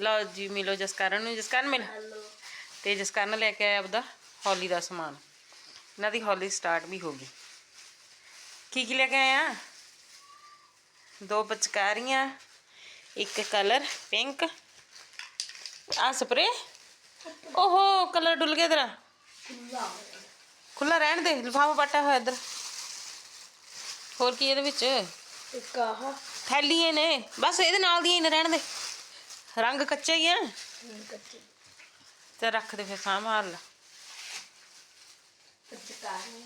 ਲਓ ਜੀ ਮਿਲੋ ਜਸਕਰਨ ਨੂੰ। ਜਸਕਰਨ ਮਿਲ। ਤੇ ਜਸਕਰਨ ਲੈ ਕੇ ਆਇਆ ਆਪਦਾ ਹੌਲੀ ਦਾ ਸਮਾਨ। ਇਹਨਾਂ ਦੀ ਹੌਲੀ ਸਟਾਰਟ ਵੀ ਹੋ ਗਈ। ਕੀ ਕੀ ਲੈ ਕੇ ਆਇਆ? ਦੋ ਪਚਕਾਰੀਆਂ ਇੱਕ ਕਲਰ ਪਿੰਕ। ਆ ਸਪਰੇ ਓਹੋ ਕਲਰ ਡੁੱਲ ਗਿਆ ਤੇਰਾ। ਖੁੱਲਾ ਰਹਿਣ ਦੇ ਲਿਫਾਫਾ ਪਾਟਾ ਹੋਇਆ ਇੱਧਰ। ਹੋਰ ਕੀ ਇਹਦੇ ਵਿੱਚ? ਇੱਕ ਆਹ। ਥੈਲੀਆਂ ਨੇ। ਬਸ ਇਹਦੇ ਨਾਲ ਦੀਆਂ ਹੀ ਨੇ ਰਹਿਣ ਦੇ। ਰੰਗ ਕੱਚਾ ਹੀ ਆ? ਕੱਚੀ। ਤੇ ਰੱਖ ਦੇ ਫਿਰ ਸਾਂਭਾਲ ਲਾ ਪਚਕਾਰੀ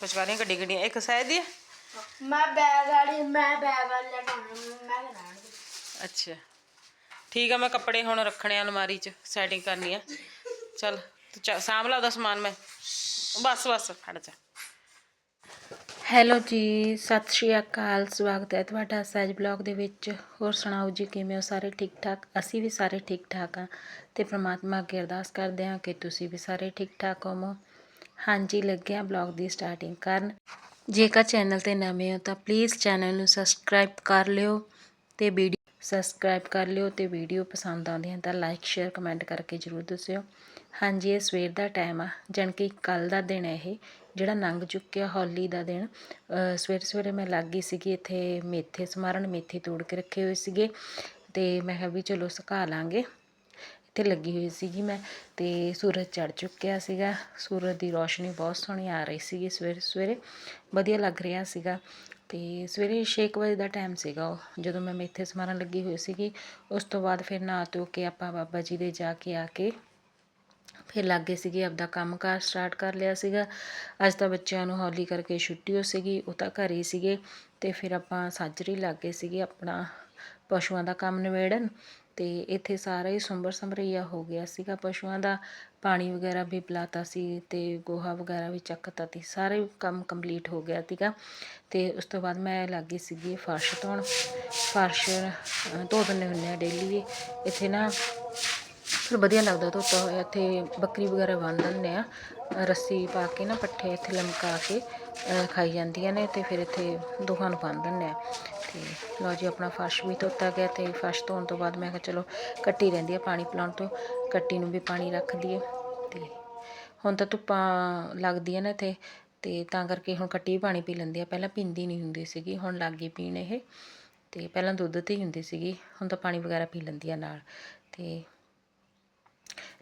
ਪਚਕਾਰੀਆਂ ਗੱਡੀ ਗੱਡੀਆਂ ਇੱਕ ਸਾਈਜ਼ ਦੀ ਆ? ਮੈਂ ਬੈਗ ਵਾਲੀ ਮੈਂ ਬੈਗ ਵਾਲੀ ਲੈ ਕੇ ਆਉਣੀ ਮੈਂ ਕਰਾਂ ਅੱਛਾ। ਠੀਕ ਆ ਮੈਂ ਕੱਪੜੇ ਹੁਣ ਰੱਖਣੇ ਆ ਅਲਮਾਰੀ 'ਚ ਸੈਟਿੰਗ ਕਰਨੀ ਆ। ਚਲ ਤੂੰ ਚਾ- ਸਾਂਭ ਲਾ ਉਹਦਾ ਸਮਾਨ ਮੈਂ। ਬਸ ਬਸ ਖੜ ਜਾ। ਹੈਲੋ ਜੀ, ਸਤਿ ਸ਼੍ਰੀ ਅਕਾਲ, ਸਵਾਗਤ ਹੈ ਤੁਹਾਡਾ ਸਹਿਜ ਬਲੌਗ ਦੇ ਵਿੱਚ। ਹੋਰ ਸੁਣਾਓ ਜੀ, ਕਿਵੇਂ ਹੋ ਸਾਰੇ ਠੀਕ ਠਾਕ ਅਸੀਂ ਵੀ ਸਾਰੇ ਠੀਕ ਠਾਕ ਆ ਤੇ ਪ੍ਰਮਾਤਮਾ ਅੱਗੇ ਅਰਦਾਸ ਕਰਦੇ ਹਾਂ ਕਿ ਤੁਸੀਂ ਵੀ ਸਾਰੇ ਠੀਕ ਠਾਕ ਹੋਵੋ। ਹਾਂਜੀ ਲੱਗਿਆ ਬਲੌਗ ਦੀ ਸਟਾਰਟਿੰਗ ਕਰਨ। ਜੇਕਰ ਚੈਨਲ ਤੇ ਨਵੇਂ ਹੋ ਤਾਂ ਪਲੀਜ਼ ਚੈਨਲ ਨੂੰ ਸਬਸਕ੍ਰਾਈਬ ਕਰ ਲਿਓ ਤੇ ਵੀਡੀਓ ਸਬਸਕ੍ਰਾਈਬ ਕਰ ਲਿਓ ਤੇ ਵੀਡੀਓ ਪਸੰਦ ਆਉਂਦੀ ਹੈ ਤਾਂ ਲਾਈਕ, ਸ਼ੇਅਰ, ਕਮੈਂਟ ਕਰਕੇ ਜਰੂਰ ਦੱਸਿਓ। ਹਾਂਜੀ, ਇਹ ਸਵੇਰ ਦਾ ਟਾਈਮ ਆ, ਜਾਣੀ ਕਿ ਕੱਲ ਦਾ ਦਿਨ ਹੈ ਇਹ। ਜਿਹੜਾ ਲੰਘ ਚੁੱਕਿਆ ਹੋਲੀ ਦਾ ਦਿਨ ਸਵੇਰੇ ਸਵੇਰੇ ਮੈਂ ਲੱਗ ਗਈ ਸੀਗੀ ਇੱਥੇ ਮੇਥੇ, ਸਮਾਰਨ ਮੇਥੇ ਤੋੜ ਕੇ ਰੱਖੇ ਹੋਏ ਸੀਗੇ ਅਤੇ ਮੈਂ ਕਿਹਾ ਵੀ ਚਲੋ ਸੁਕਾ ਲਾਂਗੇ। ਇੱਥੇ ਲੱਗੀ ਹੋਈ ਸੀਗੀ ਮੈਂ ਤੇ ਸੂਰਜ ਚੜ ਚੁੱਕਿਆ ਸੀਗਾ। ਸੂਰਜ ਦੀ ਰੋਸ਼ਨੀ ਬਹੁਤ ਸੋਹਣੀ ਆ ਰਹੀ ਸੀਗੀ ਸਵੇਰੇ ਸਵੇਰੇ, ਵਧੀਆ ਲੱਗ ਰਿਹਾ ਸੀਗਾ। ਤੇ ਸਵੇਰੇ 6 ਵਜੇ ਦਾ ਟਾਈਮ ਸੀਗਾ ਉਹ, ਜਦੋਂ ਮੈਂ ਮੇਥੇ ਸਮਾਰਨ ਲੱਗੀ ਹੋਈ ਸੀਗੀ, ਉਸ ਤੋਂ ਬਾਅਦ ਫਿਰ ਨਹਾ ਧੋ ਕੇ ਆਪਾਂ ਬਾਬਾ ਜੀ ਦੇ ਜਾ ਕੇ ਆ ਕੇ ਫਿਰ ਲੱਗੇ ਸੀਗੇ, ਆਪਦਾ ਕੰਮਕਾਰ ਸਟਾਰਟ ਕਰ ਲਿਆ ਸੀਗਾ। ਅੱਜ ਤਾਂ ਬੱਚਿਆਂ ਨੂੰ ਹੌਲੀ ਕਰਕੇ ਛੁੱਟੀ ਹੋ ਸੀਗੀ, ਉਹ ਤਾਂ ਘਰੇ ਹੀ ਸੀਗੇ। ਤੇ ਫਿਰ ਆਪਾਂ ਸਾਜਰੀ ਲੱਗੇ ਸੀਗੇ ਆਪਣਾ ਪਸ਼ੂਆਂ ਦਾ ਕੰਮ ਨਿਬੇੜਨ। ਤੇ ਇੱਥੇ ਸਾਰਾ ਹੀ ਸੁੰਬਰ ਸੰਭਰਈਆ ਹੋ ਗਿਆ ਸੀਗਾ ਪਸ਼ੂਆਂ ਦਾ। ਪਾਣੀ ਵਗੈਰਾ ਵੀ ਪਿਲਾਤਾ ਸੀ ਤੇ ਗੋਹਾ ਵਗੈਰਾ ਵੀ ਚੱਕਤਾ ਸੀ। ਸਾਰਾ ਹੀ ਕੰਮ ਕੰਪਲੀਟ ਹੋ ਗਿਆ ਸੀਗਾ। ਤੇ ਉਸ ਤੋਂ ਬਾਅਦ ਮੈਂ ਲੱਗੀ ਸੀਗੀ ਫਰਸ਼ ਧੋਣ। ਫਰਸ਼ ਧੋ ਦਿੰਦੇ ਹੁੰਦੇ ਆ ਡੇਲੀ ਇੱਥੇ ਨਾ ਫਿਰ ਵਧੀਆ ਲੱਗਦਾ ਧੋਤਾ ਹੋਇਆ। ਇੱਥੇ ਬੱਕਰੀ ਵਗੈਰਾ ਬੰਨ ਦਿੰਦੇ ਆ। ਰੱਸੀ ਪਾ ਕੇ ਨਾ ਪੱਠੇ ਇੱਥੇ ਲਮਕਾ ਕੇ ਖਾਈ ਜਾਂਦੀਆਂ ਨੇ ਤੇ ਫਿਰ ਇੱਥੇ ਦੋਹਾਂ ਨੂੰ ਬੰਨ ਦਿੰਦੇ ਆ। ਤੇ ਲਓ ਜੀ, ਆਪਣਾ ਫਰਸ਼ ਵੀ ਧੋਤਾ ਗਿਆ ਤੇ ਫਰਸ਼ ਧੋਣ ਤੋਂ ਬਾਅਦ ਮੈਂ ਕਿਹਾ ਚਲੋ ਕੱਟੀ ਰਹਿੰਦੀ ਆ ਪਾਣੀ ਪਿਲਾਉਣ ਤੋਂ। ਕੱਟੀ ਨੂੰ ਵੀ ਪਾਣੀ ਰੱਖ ਦਈਏ। ਤੇ ਹੁਣ ਤਾਂ ਧੁੱਪਾਂ ਲੱਗਦੀਆਂ ਨੇ ਇੱਥੇ ਤੇ ਤਾਂ ਕਰਕੇ ਹੁਣ ਕੱਟੀ ਵੀ ਪਾਣੀ ਪੀ ਲੈਂਦੀ ਆ। ਪਹਿਲਾਂ ਪੀਂਦੀ ਨਹੀਂ ਹੁੰਦੀ ਸੀਗੀ, ਹੁਣ ਲੱਗ ਗਈ ਪੀਣ ਇਹ। ਤੇ ਪਹਿਲਾਂ ਦੁੱਧ ਤੇ ਹੀ ਹੁੰਦੀ ਸੀਗੀ, ਹੁਣ ਤਾਂ ਪਾਣੀ ਵਗੈਰਾ ਪੀ ਲੈਂਦੀ ਆ ਨਾਲ। ਤੇ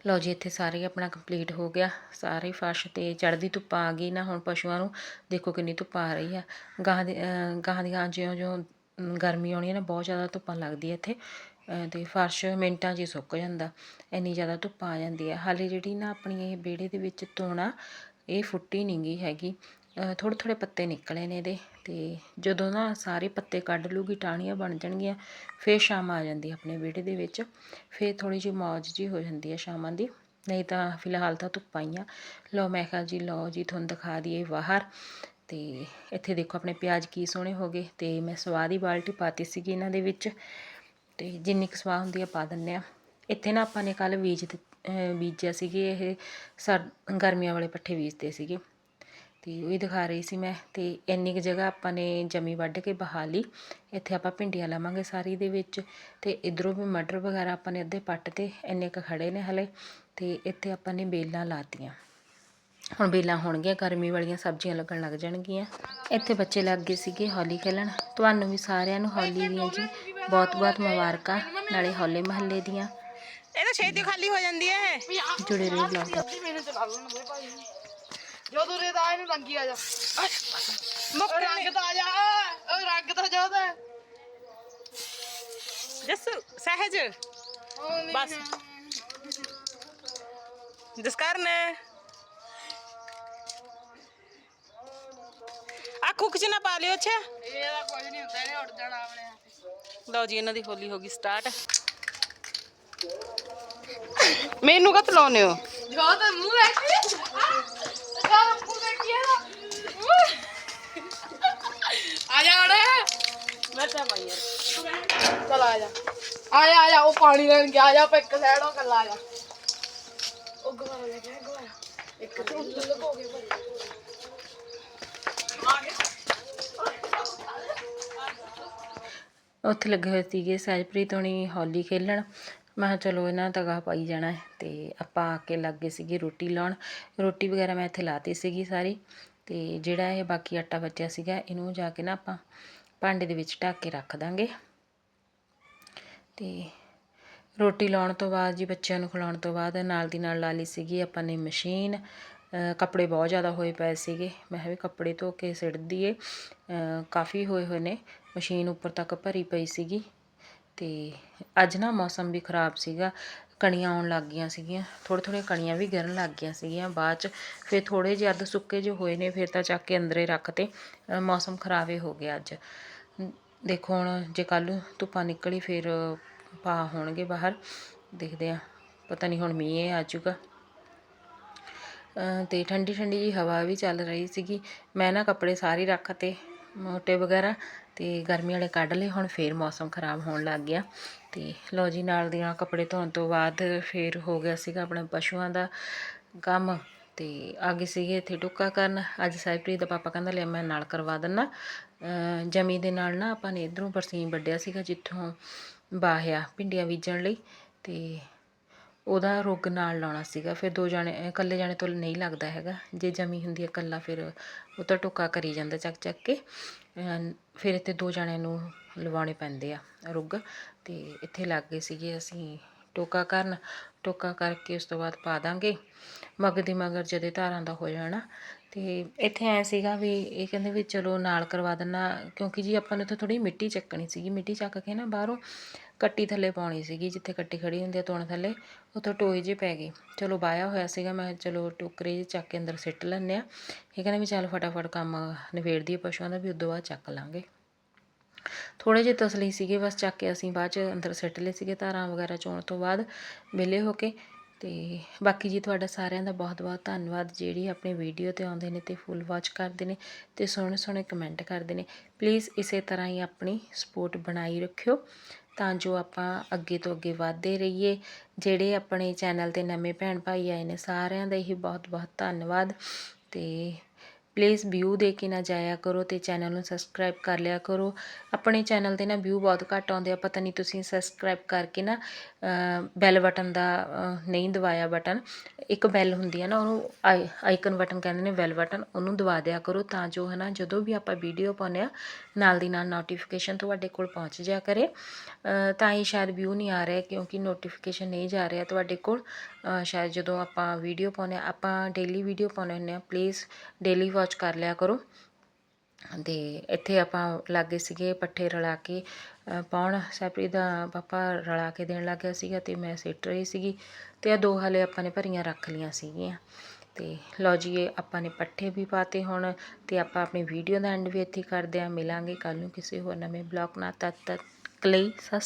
ਲਓ ਜੀ, ਇੱਥੇ ਸਾਰੇ ਆਪਣਾ ਕੰਪਲੀਟ ਹੋ ਗਿਆ। ਸਾਰੇ ਫਰਸ਼ ਤੇ ਚੜ੍ਹਦੀ ਧੁੱਪ ਆ ਗਈ ਨਾ ਹੁਣ ਪਸ਼ੂਆਂ ਨੂੰ। ਦੇਖੋ ਕਿੰਨੀ ਧੁੱਪ ਆ ਰਹੀ ਆ। ਗਾਂ ਦੀ, ਅਹ ਗਾਂ ਦੀਆਂ ਜਿਉਂ-ਜਿਉਂ ਗਰਮੀ ਆਉਣੀ ਹੈ ਨਾ, ਬਹੁਤ ਜ਼ਿਆਦਾ ਧੁੱਪਾਂ ਲੱਗਦੀ ਹੈ ਇੱਥੇ। ਅਹ ਤੇ ਫਰਸ਼ ਮਿੰਟਾਂ 'ਚ ਹੀ ਸੁੱਕ ਜਾਂਦਾ। ਇੰਨੀ ਜ਼ਿਆਦਾ ਧੁੱਪ ਆ ਜਾਂਦੀ ਹੈ ਹਾਲੇ ਜਿਹੜੀ ਨਾ ਆਪਣੀ ਇਹ ਵਿਹੜੇ ਦੇ ਵਿੱਚ ਧੋਣਾ, ਇਹ ਫੁੱਟੀ ਨਹੀਂ ਗਈ ਹੈਗੀ। ਥੋੜ੍ਹੇ ਥੋੜ੍ਹੇ ਪੱਤੇ ਨਿਕਲੇ ਨੇ ਇਹਦੇ ਅਤੇ ਜਦੋਂ ਨਾ ਸਾਰੇ ਪੱਤੇ ਕੱਢ ਲੂਗੀ, ਟਾਹਣੀਆਂ ਬਣ ਜਾਣਗੀਆਂ, ਫਿਰ ਸ਼ਾਮ ਆ ਜਾਂਦੀ ਆਪਣੇ ਵਿਹੜੇ ਦੇ ਵਿੱਚ, ਫਿਰ ਥੋੜ੍ਹੀ ਜਿਹੀ ਮੌਜ ਜੀ ਹੋ ਜਾਂਦੀ ਹੈ ਸ਼ਾਮਾਂ ਦੀ। ਨਹੀਂ ਤਾਂ ਫਿਲਹਾਲ ਤਾਂ ਧੁੱਪਾਂ ਹੀ ਆ। ਲਓ ਮੈਂ ਕਿਹਾ ਜੀ, ਲਓ ਜੀ, ਤੁਹਾਨੂੰ ਦਿਖਾ ਦਈਏ ਬਾਹਰ ਤੇ ਇੱਥੇ ਦੇਖੋ ਆਪਣੇ ਪਿਆਜ਼ ਕੀ ਸੋਹਣੇ ਹੋ ਗਏ ਤੇ ਮੈਂ ਸਵਾਹ ਦੀ ਬਾਲਟੀ ਪਾਤੀ ਸੀਗੀ ਇਹਨਾਂ ਦੇ ਵਿੱਚ ਤੇ ਜਿੰਨੀ ਕੁ ਸਵਾਹ ਹੁੰਦੀ ਆ ਪਾ ਦਿੰਨੇ ਆ। ਇੱਥੇ ਨਾ ਆਪਾਂ ਨੇ ਕੱਲ ਬੀਜ ਦਿੱਤ- ਬੀਜਿਆ ਸੀਗੇ, ਇਹ ਸਰ, ਗਰਮੀਆਂ ਵਾਲੇ ਪੱਠੇ ਬੀਜਦੇ ਸੀਗੇ। ਤੇ ਉਹ ਹੀ ਦਿਖਾ ਰਹੀ ਸੀ ਮੈਂ ਤੇ ਇੰਨੀ ਕੁ ਜਗ੍ਹਾ ਆਪਾਂ ਨੇ ਜਮੀ ਵੱਢ ਕੇ ਬਹਾ ਲਈ। ਇੱਥੇ ਆਪਾਂ ਭਿੰਡੀਆਂ ਲਾਵਾਂਗੇ ਸਾਰੀ ਦੇ ਵਿੱਚ ਤੇ ਇਧਰੋਂ ਵੀ ਮਟਰ ਵਗੈਰਾ ਆਪਾਂ ਨੇ ਅੱਧੇ ਪੱਟ ਤੇ ਇੰਨੇ ਕੁ ਖੜੇ ਨੇ ਹਲੇ ਤੇ ਇੱਥੇ ਆਪਾਂ ਨੇ ਬੇਲਾਂ ਲਾਤੀਆਂ। ਹੁਣ ਬੇਲਾਂ ਹੋਣਗੀਆਂ ਗਰਮੀ ਵਾਲੀਆਂ ਸਬਜ਼ੀਆਂ ਲੱਗਣ ਲੱਗ ਜਾਣਗੀਆਂ। ਇੱਥੇ ਬੱਚੇ ਲੱਗ ਗਏ ਸੀਗੇ ਹੌਲੀ ਖੇਲਣ। ਤੁਹਾਨੂੰ ਵੀ ਸਾਰਿਆਂ ਨੂੰ ਹੌਲੀ ਦੀਆਂ ਜੀ ਬਹੁਤ ਬਹੁਤ ਮੁਬਾਰਕਾਂ ਨਾਲੇ ਹੌਲੇ ਮਹੱਲੇ ਦੀਆਂ। ਇਹ ਤਾਂ ਛੇਤੀ ਖਾਲੀ ਹੋ ਜਾਂਦੀ ਹੈ। ਜੁੜੇ ਰਹੋ ਬਲੌਗ ਨਾਲ ਮੈਨੂੰ ਚਲਾ ਲਓ ਨਾ ਰੰਗੀ ਆ ਜਾ। ਉਹ ਰੰਗ ਤਾਂ ਆ ਜਾ ਉਹ ਰੰਗ ਤਾਂ ਜਾਦਾ ਜੱਸੂ ਸਹਿਜ। ਬਸ। ਜਸਕਰਨ। ਆ ਕੁੱਕ ਚ ਨਾ ਪਾ ਲਿਓ ਅੱਛਾ। ਇਹਦਾ ਕੁਝ ਨਹੀਂ ਹੁੰਦਾ ਇਹਨੇ ਉੱਡ ਜਾਣਾ ਆਪਣੇ ਆਪ ਲਓ ਜੀ ਇਹਨਾਂ ਦੀ ਹੋਲੀ ਹੋ ਗਈ ਸਟਾਰਟ ਮੈਨੂੰ ਕਤ ਲਾਉਨੇ ਹੋ? ਜੋ ਤਾਂ ਮੂੰਹ ਦੇਖੀ ਆ ਜਾ। ਆ ਜਾ ਆ ਜਾ ਉਹ ਪਾਣੀ ਲੈਣ ਗਿਆ ਆ ਜਾ ਆਪਾਂ ਇੱਕ ਸਾਈਡ ਉਹ ਕੱਲਾ ਆ ਜਾ। ਉਹ ਗਵਾ ਲੈ ਗਿਆ ਗਵਾ ਇੱਕ ਤੇ ਉੱਤੇ ਲਗੋ ਗਏ ਭਾਈ ਉੱਥੇ ਲੱਗੇ ਹੋਏ ਸੀਗੇ ਸਹਿਜਪ੍ਰੀਤ ਹੋਣੀ ਹੌਲੀ ਖੇਲਣ। ਮੈਂ ਕਿਹਾ ਚਲੋ ਇਹਨਾਂ ਦਾ ਗਾਹ ਪਾਈ ਜਾਣਾ ਹੈ ਤੇ ਆਪਾਂ ਆ ਕੇ ਲੱਗ ਸੀਗੇ ਰੋਟੀ ਲਾਉਣ। ਰੋਟੀ ਵਗੈਰਾ ਮੈਂ ਇੱਥੇ ਲਾਤੀ ਸੀਗੀ ਸਾਰੀ ਤੇ ਜਿਹੜਾ ਇਹ ਬਾਕੀ ਆਟਾ ਬਚਿਆ ਸੀਗਾ ਇਹਨੂੰ ਜਾ ਕੇ ਨਾ ਆਪਾਂ ਭਾਂਡੇ ਦੇ ਵਿੱਚ ਢੱਕ ਕੇ ਰੱਖ ਦਾਂਗੇ। ਅਤੇ ਰੋਟੀ ਲਾਉਣ ਤੋਂ ਬਾਅਦ ਜੀ ਬੱਚਿਆਂ ਨੂੰ ਖਿਲਾਉਣ ਤੋਂ ਬਾਅਦ ਨਾਲ ਦੀ ਨਾਲ ਲਾ ਲਈ ਸੀਗੀ ਆਪਾਂ ਨੇ ਮਸ਼ੀਨ ਕੱਪੜੇ ਬਹੁਤ ਜ਼ਿਆਦਾ ਹੋਏ ਪਏ ਸੀਗੇ। ਮੈਂ ਕਿਹਾ ਵੀ ਕੱਪੜੇ ਧੋ ਕੇ ਸਿੱਟ ਦਈਏ। ਕਾਫੀ ਹੋਏ ਹੋਏ ਨੇ ਮਸ਼ੀਨ ਉੱਪਰ ਤੱਕ ਭਰੀ ਪਈ ਸੀਗੀ। ਅਤੇ ਅੱਜ ਨਾ ਮੌਸਮ ਵੀ ਖਰਾਬ ਸੀਗਾ ਕਣੀਆਂ ਆਉਣ ਲੱਗ ਗਈਆਂ ਸੀਗੀਆਂ। ਥੋੜ੍ਹੇ ਥੋੜ੍ਹੇ ਕਣੀਆਂ ਵੀ ਗਿਰਨ ਲੱਗ ਗਈਆਂ ਸੀਗੀਆਂ ਬਾਅਦ ਚ। ਫਿਰ ਥੋੜ੍ਹੇ ਜਿਹੇ ਅੱਧ ਸੁੱਕੇ ਜਿਹੇ ਹੋਏ ਨੇ ਫਿਰ ਤਾਂ ਚੱਕ ਕੇ ਅੰਦਰੇ ਰੱਖਤੇ ਅ, ਮੌਸਮ ਖਰਾਬ ਹੀ ਹੋ ਗਿਆ ਅੱਜ। ਦੇਖੋ ਹੁਣ ਜੇ ਕੱਲ੍ਹ ਨੂੰ ਧੁੱਪਾਂ ਨਿਕਲੀ ਫਿਰ ਪਾ ਹੋਣਗੇ ਬਾਹਰ ਦੇਖਦੇ ਆ ਪਤਾ ਨਹੀਂ ਹੁਣ ਮੀਂਹ ਆ ਜਾਊਗਾ ਅ, ਤੇ ਠੰਡੀ ਠੰਡੀ ਜੀ ਹਵਾ ਵੀ ਚੱਲ ਰਹੀ ਸੀਗੀ। ਮੈਂ ਨਾ ਕੱਪੜੇ ਸਾਰੇ ਰੱਖਤੇ ਮੋਟੇ ਵਗੈਰਾ ਤੇ ਗਰਮੀ ਵਾਲੇ ਕੱਢ ਲਏ ਹੁਣ ਫੇਰ ਮੌਸਮ ਖਰਾਬ ਹੋਣ ਲੱਗ ਗਿਆ। ਤੇ ਲੋ ਜੀ ਨਾਲ ਦੀਆਂ ਕੱਪੜੇ ਧੋਣ ਤੋਂ ਬਾਅਦ ਫੇਰ ਹੋ ਗਿਆ ਸੀਗਾ ਆਪਣੇ ਪਸ਼ੂਆਂ ਦਾ ਕੰਮ। ਤੇ ਆ ਗਏ ਸੀਗੇ ਇੱਥੇ ਟੁੱਕਾ ਕਰਨ। ਅੱਜ ਸਾਈਪ੍ਰੀਤ ਦਾ ਪਾਪਾ ਕਹਿੰਦਾ ਲਿਆ ਮੈਂ ਨਾਲ ਕਰਵਾ ਦਿੰਨਾ। ਜਮੀ ਦੇ ਨਾਲ ਨਾ ਆਪਾਂ ਨੇ ਇਧਰੋਂ ਬਰਸੀਮ ਵੱਢਿਆ ਸੀਗਾ ਜਿੱਥੋਂ ਬਾਹਿਆ ਭਿੰਡੀਆਂ ਬੀਜਣ ਲਈ ਤੇ ਉਹਦਾ ਰੁੱਗ ਨਾਲ ਲਾਉਣਾ ਸੀਗਾ। ਫਿਰ ਦੋ ਜਾਣੇ, ਇਕੱਲੇ ਜਾਣੇ ਤੋਂ ਨਹੀਂ ਲੱਗਦਾ ਹੈਗਾ। ਜੇ ਜਮੀ ਹੁੰਦੀ ਹੈ ਇਕੱਲਾ ਫਿਰ ਉਹ ਤਾਂ ਟੋਕਾ ਕਰੀ ਜਾਂਦਾ ਚੱਕ ਚੱਕ ਕੇ। ਫਿਰ ਇੱਥੇ ਦੋ ਜਾਣਿਆਂ ਨੂੰ ਲਵਾਉਣੇ ਪੈਂਦੇ ਆ ਰੁੱਗ ਤੇ ਇੱਥੇ ਲੱਗ ਗਏ ਸੀਗੇ ਅਸੀਂ ਟੋਕਾ ਕਰਨ। ਟੋਕਾ ਕਰਕੇ ਉਸ ਤੋਂ ਬਾਅਦ ਪਾ ਦਾਂਗੇ। ਮਗ ਦੀ ਮਗਰ ਜਦੇ ਧਾਰਾਂ ਦਾ ਹੋ ਜਾਣਾ ਅਤੇ ਇੱਥੇ ਐਂ ਸੀਗਾ ਵੀ ਇਹ ਕਹਿੰਦੇ ਵੀ ਚਲੋ ਨਾਲ ਕਰਵਾ ਦਿੰਦਾ ਕਿਉਂਕਿ ਜੀ ਆਪਾਂ ਨੇ ਤਾਂ ਥੋੜ੍ਹੀ ਮਿੱਟੀ ਚੱਕਣੀ ਸੀਗੀ, ਮਿੱਟੀ ਚੱਕ ਕੇ ਨਾ ਬਾਹਰੋਂ ਕੱਟੀ ਥੱਲੇ ਪਾਉਣੀ ਸੀਗੀ, ਜਿੱਥੇ ਕੱਟੀ ਖੜੀ ਹੁੰਦੀ ਆ ਤੋਣ ਥੱਲੇ, ਉੱਥੋਂ ਟੋਏ ਜੇ ਪੈ ਗਈ ਚਲੋ ਬਾਇਆ ਹੋਇਆ ਸੀਗਾ, ਮੈਂ ਚਲੋ ਟੋਕਰੇ ਜਿਹੇ ਚੱਕ ਕੇ ਅੰਦਰ ਸਿੱਟ ਲੈਂਦੇ ਆ ਇਹ ਕਹਿੰਦੇ ਵੀ ਚੱਲ ਫਟਾਫਟ ਕੰਮ ਨਿਬੇੜ ਦੀਏ ਪਸ਼ੂਆਂ ਦਾ, ਵੀ ਉਦੋਂ ਬਾਅਦ ਚੱਕ ਲਾਂਗੇ। ਥੋੜੇ ਜਿਹੇ ਤਸਲੀ ਸੀਗੇ, ਬਸ ਚੱਕ ਕੇ ਅਸੀਂ ਬਾਅਦ ਚ ਅੰਦਰ ਸਿੱਟ ਲਏ ਸੀਗੇ ਧਾਰਾਂ ਵਗੈਰਾ ਚੋਣ ਤੋਂ ਬਾਅਦ ਵਿਹਲੇ ਹੋ ਕੇ। ਤੇ ਬਾਕੀ ਜੀ ਤੁਹਾਡਾ ਸਾਰਿਆਂ ਦਾ ਬਹੁਤ ਬਹੁਤ ਧੰਨਵਾਦ। ਜਿਹੜੀ ਆਪਣੀ ਵੀਡੀਓ ਤੇ ਆਉਂਦੇ ਨੇ ਤੇ ਫੁੱਲ ਵਾਚ ਕਰਦੇ ਨੇ ਤੇ ਸੋਹਣੇ ਸੋਹਣੇ ਕਮੈਂਟ ਕਰਦੇ ਨੇ। ਪਲੀਜ਼ ਇਸੇ ਤਰ੍ਹਾਂ ਹੀ ਆਪਣੀ ਸਪੋਰਟ ਬਣਾਈ ਰੱਖਿਓ ਤਾਂ ਜੋ ਆਪਾਂ ਅੱਗੇ ਤੋਂ ਅੱਗੇ ਵਧਦੇ ਰਹੀਏ। ਜਿਹੜੇ ਆਪਣੇ ਚੈਨਲ ਤੇ ਨਵੇਂ ਭੈਣ ਭਾਈ ਆਏ ਨੇ ਸਾਰਿਆਂ ਦਾ ਹੀ ਬਹੁਤ ਬਹੁਤ ਧੰਨਵਾਦ ਤੇ ਪਲੀਜ਼ ਵਿਊ ਦੇ ਕੇ ਨਾ ਜਾਇਆ ਕਰੋ ਤੇ ਚੈਨਲ ਨੂੰ ਸਬਸਕ੍ਰਾਈਬ ਕਰ ਲਿਆ ਕਰੋ। ਆਪਣੇ ਚੈਨਲ ਤੇ ਨਾ ਵਿਊ ਬਹੁਤ ਘੱਟ ਆਉਂਦੇ ਆ, ਪਤਾ ਨਹੀਂ ਤੁਸੀਂ ਸਬਸਕ੍ਰਾਈਬ ਕਰਕੇ ਨਾ ਬੈਲ ਬਟਨ ਦਾ ਨਹੀਂ ਦਬਾਇਆ ਬਟਨ ਇੱਕ ਬੈਲ ਹੁੰਦੀ ਹੈ ਨਾ, ਉਹਨੂੰ ਆਈਕਨ ਬਟਨ ਕਹਿੰਦੇ ਨੇ ਬੈਲ ਬਟਨ ਉਹਨੂੰ ਦਬਾ ਦਿਆ ਕਰੋ ਤਾਂ ਜੋ ਹੈ ਨਾ ਜਦੋਂ ਵੀ ਆਪਾਂ ਵੀਡੀਓ ਪਾਉਂਦੇ ਆ, ਨਾਲ ਦੀ ਨਾਲ ਨੋਟੀਫਿਕੇਸ਼ਨ ਤੁਹਾਡੇ ਕੋਲ ਪਹੁੰਚ ਜਾ ਕਰੇ। ਤਾਂ ਹੀ ਸ਼ਾਇਦ ਵਿਊ ਨਹੀਂ ਆ ਰਿਹਾ ਕਿਉਂਕਿ ਨੋਟੀਫਿਕੇਸ਼ਨ ਨਹੀਂ ਜਾ ਰਿਹਾ ਤੁਹਾਡੇ ਕੋਲ। ਸ਼ਾਇਦ ਜਦੋਂ ਆਪਾਂ ਵੀਡੀਓ ਪਾਉਂਦੇ ਆ, ਆਪਾਂ ਡੇਲੀ ਵੀਡੀਓ ਪਾਉਂਦੇ ਹੁੰਦੇ ਆ ਪਲੀਜ਼ ਡੇਲੀ ਵਾਚ ਕਰ ਲਿਆ ਕਰੋ। ਤੇ ਇੱਥੇ ਆਪਾਂ ਲਾਗੇ ਸੀਗੇ ਪੱਠੇ ਰਲਾ ਕੇ। ਪਾਉਣ ਸੈਪਰੀ ਦਾ ਪਾਪਾ ਰਲਾ ਕੇ ਦੇਣ ਲੱਗ ਗਿਆ ਸੀਗਾ ਤੇ ਮੈਂ ਸਿੱਟ ਰਹੀ ਸੀਗੀ। ਤੇ ਆ ਦੋ ਹਾਲੇ ਆਪਾਂ ਨੇ ਭਰੀਆਂ ਰੱਖ ਲੀਆਂ ਸੀਗੀਆਂ। ਤੇ ਲਓ ਜੀ, ਇਹ ਆਪਾਂ ਨੇ ਪੱਠੇ ਵੀ ਪਾਤੇ ਹੁਣ ਤੇ ਆਪਾਂ ਆਪਣੀ ਵੀਡੀਓ ਦਾ ਐਂਡ ਵੀ ਇੱਥੇ ਕਰਦੇ ਆ ਮਿਲਾਂਗੇ ਕੱਲ ਨੂੰ ਕਿਸੇ ਹੋਰ ਨਵੇਂ ਬਲੌਗ ਨਾਲ। ਤਦ ਤੱਕ ਲਈ ਸਤਿ